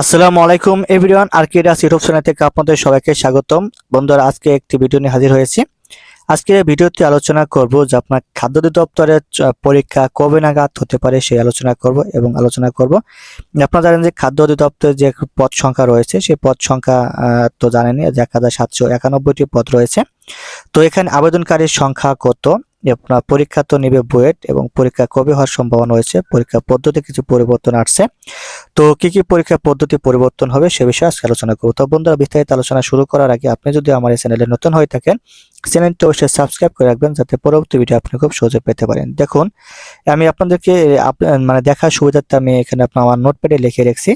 আসসালামু আলাইকুম, everyone. আর্কিডাস YouTube channel থেকে আপনাদের সবাইকে স্বাগতম। বন্ধুরা, আজকে একটি ভিডিও নিয়ে হাজির হয়েছি। আজকের ভিডিওতে আলোচনা করব যে আপনার খাদ্য অধিদপ্তরের পরীক্ষা কবে নাগাদ হতে পারে সেই আলোচনা করব এবং আলোচনা করব। আপনারা জানেন যে খাদ্য অধিদপ্তরের যে পদ সংখ্যা রয়েছে, সেই পদ সংখ্যা তো জানেনই যে এক হাজার সাতশো একানব্বইটি পদ রয়েছে। তো এখানে আবেদনকারীর সংখ্যা কত? আপনার পরীক্ষা তো নেবে বুয়েট এবং পরীক্ষা কবে হওয়ার সম্ভাবনা রয়েছে, পরীক্ষা পদ্ধতি কিছু পরিবর্তন আসছে। তো কি কি পরীক্ষা পদ্ধতি পরিবর্তন হবে সে বিষয়ে আজকে আলোচনা করব। তো বন্ধুরা, বিস্তারিত আলোচনা শুরু করার আগে আপনি যদি আমার এই চ্যানেলে নতুন হয়ে থাকেন, চ্যানেলটি অবশ্যই সাবস্ক্রাইব করে রাখবেন যাতে পরবর্তী ভিডিও আপনি খুব সহজে পেতে পারেন। দেখুন, আমি আপনাদেরকে আপ- মানে দেখার সুবিধার্থে আমি এখানে আপনার আমার নোটপ্যাডে লিখে রেখেছি,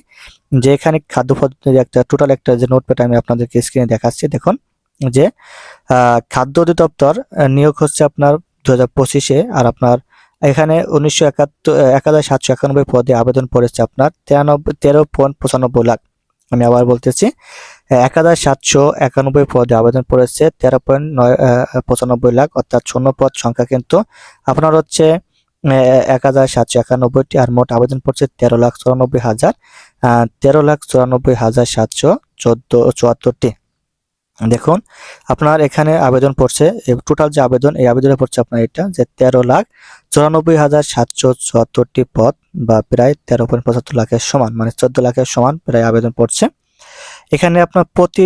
যে এখানে খাদ্য পদ্ধতির একটা টোটাল একটা যে নোটপ্যাড আমি আপনাদেরকে স্ক্রিনে দেখাচ্ছি। দেখুন, যে খাদ্য অধিদপ্তর নিয়োগ হচ্ছে আপনার দু হাজার পঁচিশে আর আপনার এখানে উনিশশো একাত্তর এক হাজার সাতশো একানব্বই পদে আবেদন পড়েছে আপনার তিরানব্বই, তেরো পয়েন্ট পঁচানব্বই লাখ। আমি আবার বলতেছি এক হাজার সাতশো একানব্বই পদে আবেদন পড়েছে তেরো পয়েন্ট নয় পঁচানব্বই লাখ, অর্থাৎ শূন্য পদ সংখ্যা কিন্তু আপনার হচ্ছে এক হাজার সাতশো একানব্বইটি আর মোট আবেদন পড়ছে তেরো লাখ চুরানব্বই হাজার তেরো লাখ চুরানব্বই হাজার সাতশো চোদ্দ, চুয়াত্তরটি। দেখুন, আপনার এখানে আবেদন পড়ছে টোটাল যে আবেদন, এই আবেদনে পড়ছে আপনার এটা, যে তেরো লাখ চুরানব্বই হাজার সাতশো চুয়াত্তরটি পদ বা প্রায় তেরো পয়েন্ট পঁচাত্তর লাখের সমান মানে চোদ্দ লাখের সমান প্রায় আবেদন পড়ছে। এখানে আপনার প্রতি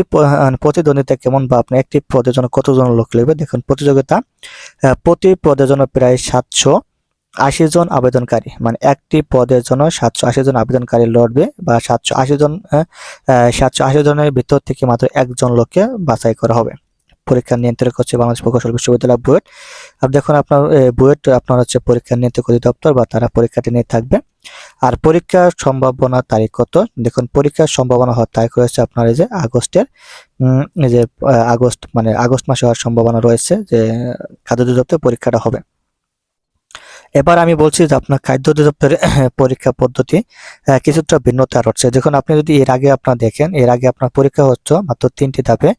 প্রতিদ্বন্দ্বিতা কেমন বা আপনার একটি পদের জন্য কতজন লোক লাগবে? দেখুন, প্রতিযোগিতা প্রতি পদের জন্য প্রায় সাতশো আশি জন আবেদনকারী মানে একটি পদের জন্য সাতশো আশি জন আবেদনকারী লড়বে বা সাতশো আশি জন সাতশো আশি জনের ভিতর থেকে মাত্র একজন লোককে বাছাই করা হবে। পরীক্ষা নিয়ন্ত্রক হচ্ছে বাংলাদেশ প্রকৌশল বিশ্ববিদ্যালয় বুয়েট। আর দেখুন আপনার বুয়েট, আপনার হচ্ছে পরীক্ষা নিয়ন্ত্রক অধিদপ্তর বা তারা পরীক্ষাটি নিয়ে থাকবে। আর পরীক্ষার সম্ভাবনা তারিখ কত? দেখুন, পরীক্ষার সম্ভাবনা হওয়ার তারিখ রয়েছে আপনার এই যে আগস্টের এই যে আগস্ট মানে আগস্ট মাসে হওয়ার সম্ভাবনা রয়েছে যে, খাদ্য অধিদপ্তর পরীক্ষাটা হবে। এবার আমি বলছি যে আপনার খাদ্য অধিদপ্তরের পরীক্ষা পদ্ধতি কিছুটা ভিন্নতা হচ্ছে দেখুন, আপনি যদি এর আগে আপনার দেখেন, এর আগে আপনার পরীক্ষা হচ্ছে মাত্র তিনটি ধাপে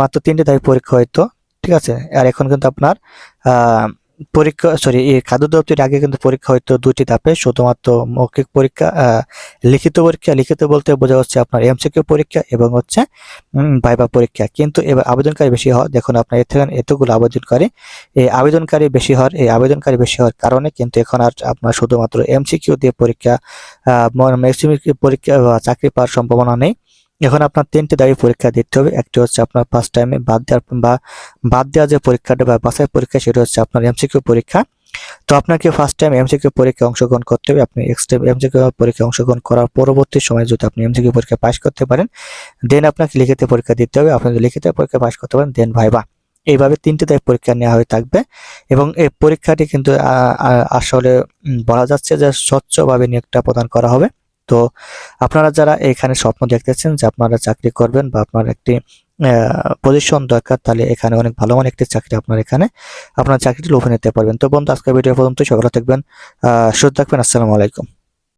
মাত্র তিনটি ধাপে পরীক্ষা হইতো, ঠিক আছে? আর এখন কিন্তু আপনার পরীক্ষা সরি এই খাদ্য দপ্তরের আগে কিন্তু পরীক্ষা হইতো দুটি ধাপে। শুধুমাত্র মৌখিক পরীক্ষা লিখিত পরীক্ষা, লিখিত বলতে বোঝা হচ্ছে আপনার এমসিকিউ পরীক্ষা এবং হচ্ছে ভাইবা পরীক্ষা। কিন্তু এবার আবেদনকারী বেশি হয় দেখুন আপনার এর থেকে এতগুলো আবেদনকারী, এই আবেদনকারী বেশি হওয়ার, এই আবেদনকারী বেশি হওয়ার কারণে কিন্তু এখন আর আপনার শুধুমাত্র এমসিকিউ দিয়ে পরীক্ষা ম্যাক্সিমাম পরীক্ষা চাকরি পাওয়ার সম্ভাবনা নেই। এখন আপনার তিনটে দাবি পরীক্ষা দিতে হবে। একটি হচ্ছে আপনার ফার্স্ট টাইমে বাদ দেওয়ার বা বাদ দেওয়া যে পরীক্ষাটা বা বাছাই পরীক্ষা, সেটা হচ্ছে আপনার এমসিকিউ পরীক্ষা। তো আপনাকে ফার্স্ট টাইম এমসিকিউ পরীক্ষায় অংশগ্রহণ করতে হবে। আপনি এক্স টাইম এমসিকিউ পরীক্ষায় অংশগ্রহণ করার পরবর্তী সময় যদি আপনি এমসিকিউ পরীক্ষা পাশ করতে পারেন দেন আপনাকে লিখিত পরীক্ষা দিতে হবে। আপনি যদি লিখিত পরীক্ষা পাশ করতে পারেন দেন ভাইবা। এইভাবে তিনটে টাইপ পরীক্ষা নেওয়া হয়ে থাকবে এবং এই পরীক্ষাটি কিন্তু আসলে বলা যাচ্ছে যে স্বচ্ছভাবে নিয়োগটা প্রদান করা হবে। তো আপনারা যারা এখানে স্বপ্ন দেখতেছেন যে আপনারা চাকরি করবেন বা আপনার একটি পজিশন দরকার, তাহলে এখানে অনেক ভালো মানের একটি চাকরি আপনার এখানে, আপনার চাকরিটি লোভে নিতে পারবেন। তো বন্ধু, আজকের ভিডিও পর্যন্ত সকলে থাকবেন সুস্থ থাকবেন। আসসালামু আলাইকুম।